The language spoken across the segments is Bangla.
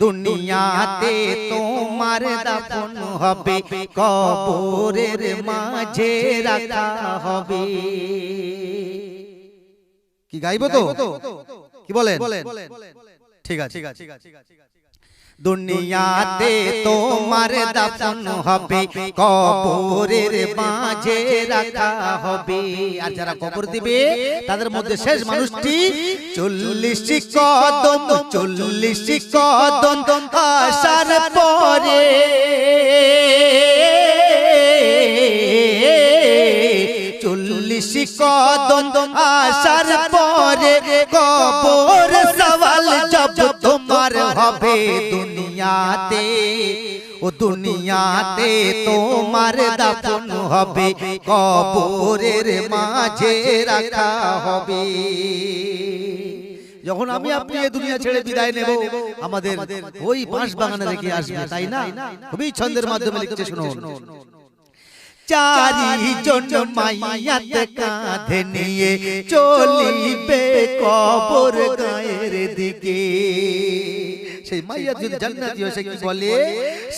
দুনিয়াতে তোমার দাফন হবে কবরের মাঝে রাখা হবে। কি গাইব তো? কি বলেন? ঠিক আছে। দুনিয়াতে তোমার দাফন হবে কবরের মাঝে রাখা হবে। আর যারা কবর দিবে তাদের মধ্যে শেষ মানুষটি চল্লিশ কদম চল্লিশ কদম আসার পরে চল্লিশ কদম আসার পরে কবর সওয়াল জব তোমার হবে। ও দুনিয়াতে তোমার দাফন হবে কবরের মাঝে রাখা হবে। যখন আমি আপনি এই দুনিয়া ছেড়ে বিদায় নেব আমাদের ওই বাঁশ বাগানে রেখে আসবে তাই না? খুবই ছন্দের মাধ্যমে লিখছে শুনুন। চারিজন মাইয়াত কাঁধে নিয়ে চলিবে কবর গায়ের দিকে। সেই মাইয়া যদি জান্নাতি হয় সে কি বলে?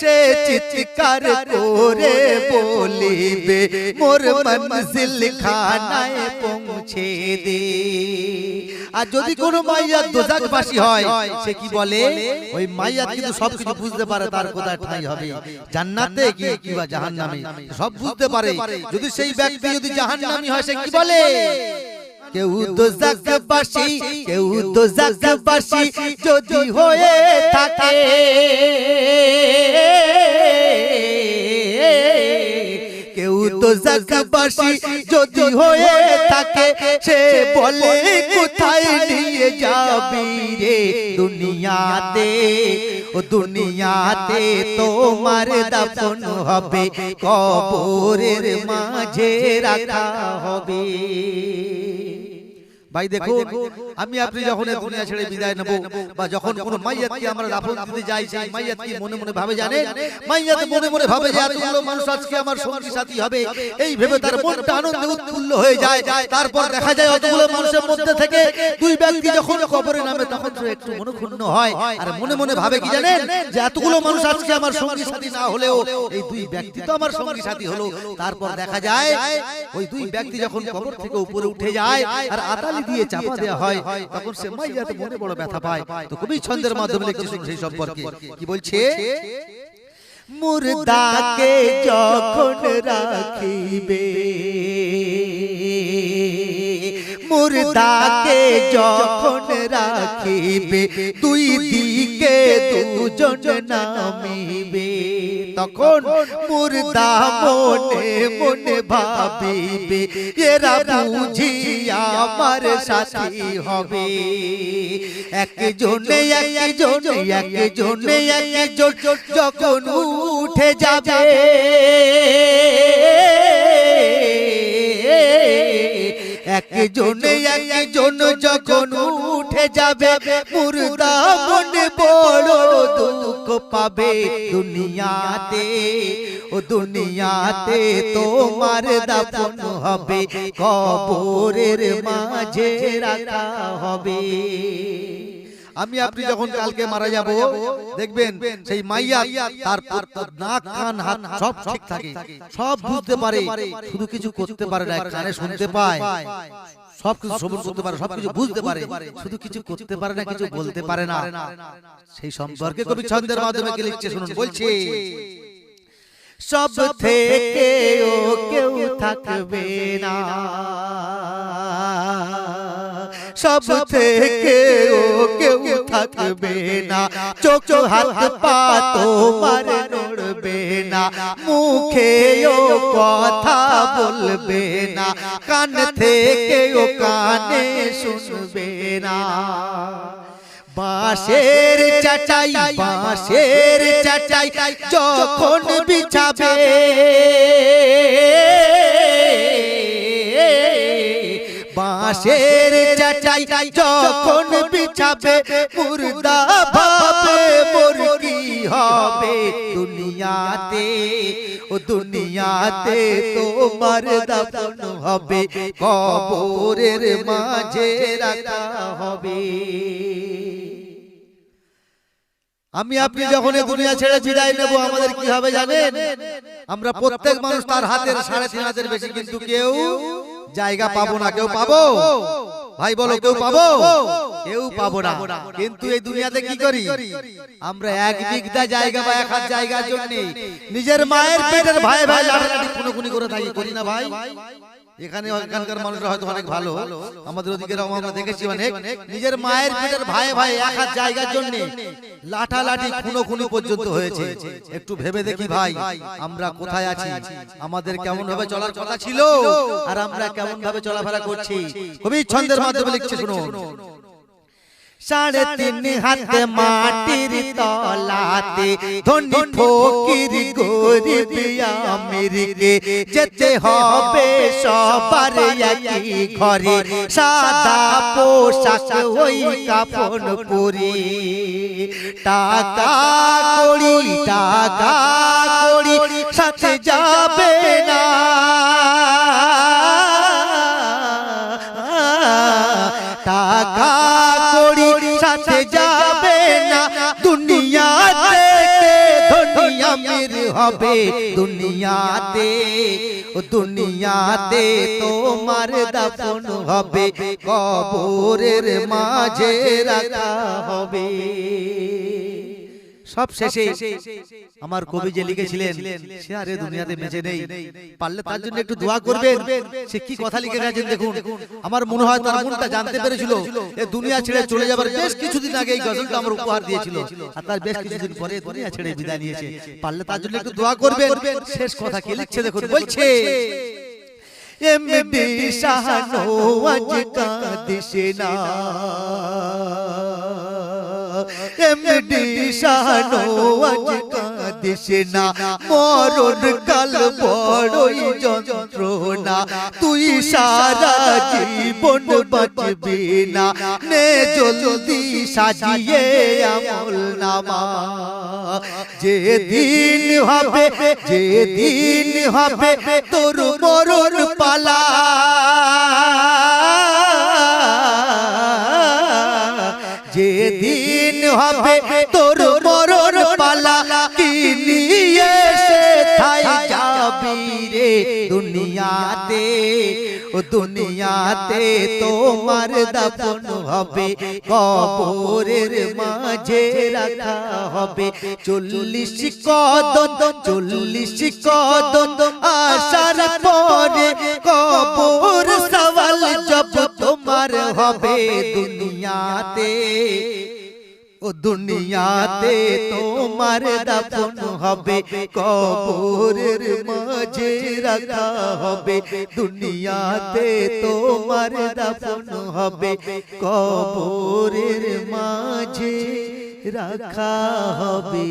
সে চিৎকার করে বলিবে মোর মনজিল খানায় পৌঁছে দে। আর যদি কোনো মাইয়া দোজাকবাসী হয় সে কি বলে? ওই মাইয়া কিন্তু সবকিছু বুঝতে পারে তার কোথায় ঠাঁই হবে। জান্নাতে কি কিবা জাহান্নামে? সব বুঝতে পারে। যদি সেই ব্যক্তি যদি জাহান্নামী হয় সে কি বলে? কেউ দোজাকবাসী কেউ দোজাকবাসী যদি হয়ে থাকে। কেউ তো জাকবাসী যদি হয়ে থাকে সে বলে কোথায় নিয়ে যাবি রে? দুনিয়াতে ও দুনিয়াতে তোমার দাফন হবে কবরের মাঝে রাখা হবে। ভাই দেখো আমি আপনি যখন দুনিয়া ছেড়ে বিদায় নেব বা যখন কোন মাইয়াতকে আমরা দাফন দিতে যাই সেই মাইয়াত কি মনে মনে ভাবে জানেন মাইয়াত মনে মনে ভাবে যে এতগুলো মানুষ আজকে আমার সঙ্গী সাথী হবে এই ভেবে তার মনটা আনন্দে উৎফুল্ল হয়ে যায় তারপর দেখা যায় অতগুলো মানুষের মধ্যে থেকে দুই ব্যক্তি যখন কবরে নামে তখন সে একটু মনক্ষুণ্ণ হয় আর মনে মনে ভাবে কি জানেন যে এতগুলো মানুষ আজকে আমার সঙ্গী সাথী না হলেও এই দুই ব্যক্তি তো আমার সঙ্গী সাথী হলো তারপর দেখা যায় ওই দুই ব্যক্তি যখন কবর থেকে উপরে উঠে যায় আর আতালি দিয়ে চাপা দেওয়া হয় তখন সে মাইয়াতে মনে বড় ব্যথা পায়। তো কবি ছন্দের মাধ্যমে লিখছে সেই সম্পর্কে। কি বলছে? মুর্দাকে যখন রাখিবে মুর্দাকে যখন রাখিবে দুই দিকে দুজন নামিবে। তখন মুর্দা মনে মনে ভাবিবে এরা বুঝি আমার সাথী হবে। একজনে একজনে একজনে একজন যখন উঠে যাবে। একজনে একজন যখন উঠে যাবে মুর্দা মনে বড় দুঃখ পাবে দুনিয়াতে। ও দুনিয়াতে তোমার দাপন হবে কবরের মাঝে রাখা হবে। আমি আপনি যখন কালকে মারা যাব দেখবেন সেই মাইয়া তার নাক কান হাত সব ঠিক থাকে। সব বুঝতে পারে শুধু কিছু করতে পারে না কানে শুনতে পায়। সব শ্রবণ করতে পারে সব বুঝতে পারে শুধু কিছু করতে পারে না কিছু বলতে পারে না। সেই সম্পর্কে কবি ছন্দের মাধ্যমে লিখছে শুনুন বলছে। সব থেকে ও কেউ থাকবে না। সব থেকে ও কেউ থাকবে না চোখ হাত পা তোমার নড়বে না মুখে ও কথা বলবে না কান থেকে ও কানে শুনবে না বাঁশের চাচাই বাঁশের চাচাই যখন বিছাবে। বাঁশের চাচাই যখন বিছাবে মুর্দা ভাবে মোর কি হবে দুনিয়াতে। ও দুনিয়াতে তোমার দাফন হবে, কবরের মাঝে রাখা হবে। আমি আপনি যখন এই দুনিয়া ছেড়ে বিদায় নেব, আমাদের কি হবে জানেন? আমরা প্রত্যেক মানুষ তার হাতের সাড়ে তিন হাতের বেশি কিন্তু কেউ জায়গা পাবো না কেউ পাবো? ভাই বলো কেউ পাবো? কেউ পাবো। না। কিন্তু এই দুনিয়াতে কি করি? আমরা এক বিঘা জায়গা বা এক হাত জায়গার জন্য। নিজের মায়ের পেটের ভাই ভাই খুনোখুনি করে থাকি করি না ভাই। এখানে এখানকার মানুষরা হয়তো অনেক ভালো। আমাদের ওদিকে আমরা দেখেছি অনেক। নিজের মায়ের পেটের ভাই ভাই এক হাত জায়গার জন্য লাঠা লাঠি খুনো খুনি পর্যন্ত হয়েছে। একটু ভেবে দেখি ভাই আমরা কোথায় আছি? আমাদের কেমন ভাবে চলার কথা ছিল? আর আমরা কেমন ভাবে চলাফেরা করছি? কবি ছন্দের মাধ্যমে লিখছে শুনুন। সাড়ে তিন হাতে মাটির তলাতে ধনী ফকির গরিব আমিরকে যেতে হবে সবার একই ঘরে। সাদা পোশাক ওই কাপড় পরে। টাকা কড়ি টাকা কড়ি সাথে যাবে না। দুনিয়া থেকে ধনী আমির হবে দুনিয়াতে দুনিয়াতে তোমার দাফন হবে কবরের মাঝে রাখা হবে। সব শেষে আমার কবি যে লিখেছিলেন সে আরে দুনিয়াতে বেঁচে নেই। পারলে তার জন্য একটু দোয়া করবেন। সে কি কথা লিখে গেছেন দেখুন। আমার মনে হয় তার মনটা জানতে পেরেছিল এ দুনিয়া ছেড়ে চলে যাবার বেশ কিছুদিন আগে এই গজলটা আমার উপহার দিয়েছিল। আর তার বেশ কিছুদিন পরে দুনিয়া ছেড়ে বিদায় নিয়েছে। পারলে তার জন্য একটু দোয়া করবেন। শেষ কথা কি লিখছে দেখুন। বলছে এমডি শাহানো আজ কাঁদিসে না। এমডি শাহানো আজ কাঁদিসে না মরণ কাল বড়ই যন্ত্রণা। তুই সারা জীবন বাঁচবি না, নে জলদি সাজিয়ে আমল নামা। যে দিন হবে যে দিন হবে, তোর মরণ পালা। দুনিয়াতে ও দুনিয়াতে তোমার দাফন হবে কবরের মাঝে রাখা হবে। চল্লিশ কদম চল্লিশ কদম আসার পরে কবর সওয়াল জব তোমার হবে। দুনিয়াতে। ও দুনিয়াতে তোমার দাফন হবে কবরের মাঝে রাখা হবে দুনিয়াতে তোমার দাফন হবে কবরের মাঝে রাখা হবে